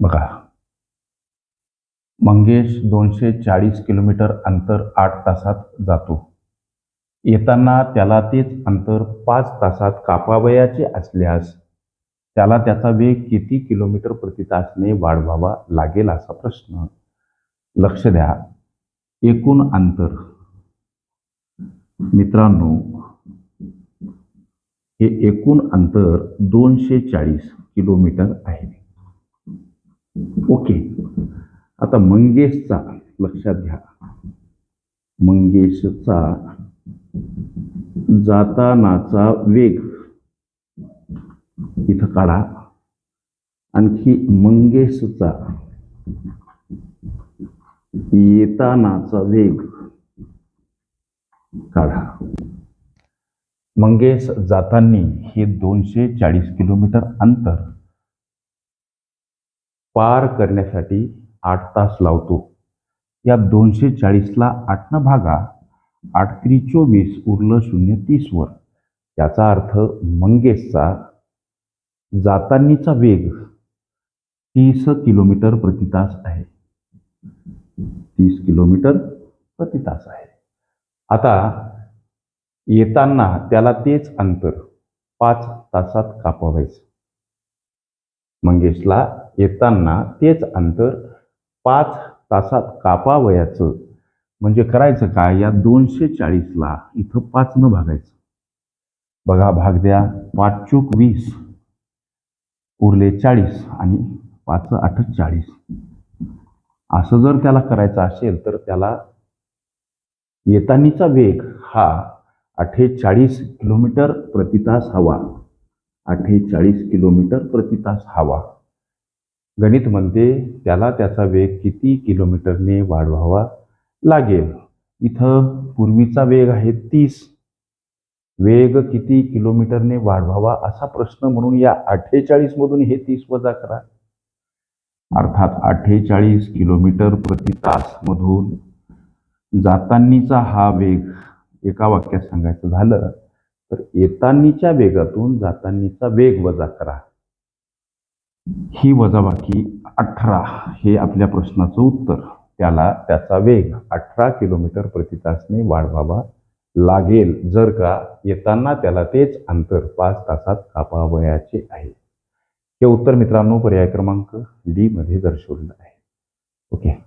बघा. मंगेश दोनशे चाळीस किलोमीटर अंतर आठ तासात जातो. येताना त्याला तेच अंतर पाच तासात कापावयाचे असल्यास त्याला त्याचा वेग किती किलोमीटर प्रति तासने वाढवावा लागेल असा प्रश्न. लक्ष द्या. एकूण अंतर. मित्रांनो हे एकूण अंतर दोनशे चाळीस किलोमीटर आहे. आता मंगेशचा लक्षात घ्या. मंगेशचा जातानाचा वेग इथं काढा. आणखी मंगेशचा येतानाचा वेग काढा. मंगेश जातानी हे दोनशे चाळीस किलोमीटर अंतर पार करण्यासाठी आठ तास लावतो. या दोनशे चाळीसला आठनं भागा आठ त्रि चोवीस उरलं शून्य तीसवर याचा अर्थ मंगेशचा जातानीचा वेग तीस किलोमीटर प्रतितास आहे. तीस किलोमीटर प्रतितास आहे. आता येताना त्याला तेच अंतर पाच तासात कापावायचं. मंगेशला येताना तेच अंतर पाच तासात कापावयाचं. म्हणजे करायचं काय? या दोनशे चाळीसला इथं पाचनं भागायचं. बघा भाग द्या. पाच चूक वीस. उरले चाळीस आणि पाच आठ चाळीस. असं जर त्याला करायचं असेल तर त्याला येतानीचा वेग हा अठ्ठेचाळीस किलोमीटर प्रतितास हवा. अठ्ठेचाळीस किलोमीटर प्रतितास हवा. गणित म्हणते त्याला त्याचा वेग किती किलोमीटरने वाढवावा लागेल? इथं पूर्वीचा वेग आहे तीस. वेग किती किलोमीटरने वाढवावा असा प्रश्न म्हणून या अठ्ठेचाळीस मधून हे तीस वजा करा. अर्थात अठ्ठेचाळीस किलोमीटर प्रति तास मधून जातानीचा हा वेग एका वाक्यात सांगायचं झालं तर येतानीच्या वेगातून जातानीचा वेग वजा करा. ही वजाबाकी अठरा हे आपल्या प्रश्नाचं उत्तर. त्याला त्याचा वेग अठरा किलोमीटर प्रति तासने वाढवावा लागेल. जर का येताना त्याला तेच अंतर पाच तासात कापावयाचे आहे. हे उत्तर मित्रांनो पर्याय क्रमांक डी मध्ये दर्शवलेलं आहे. ओके.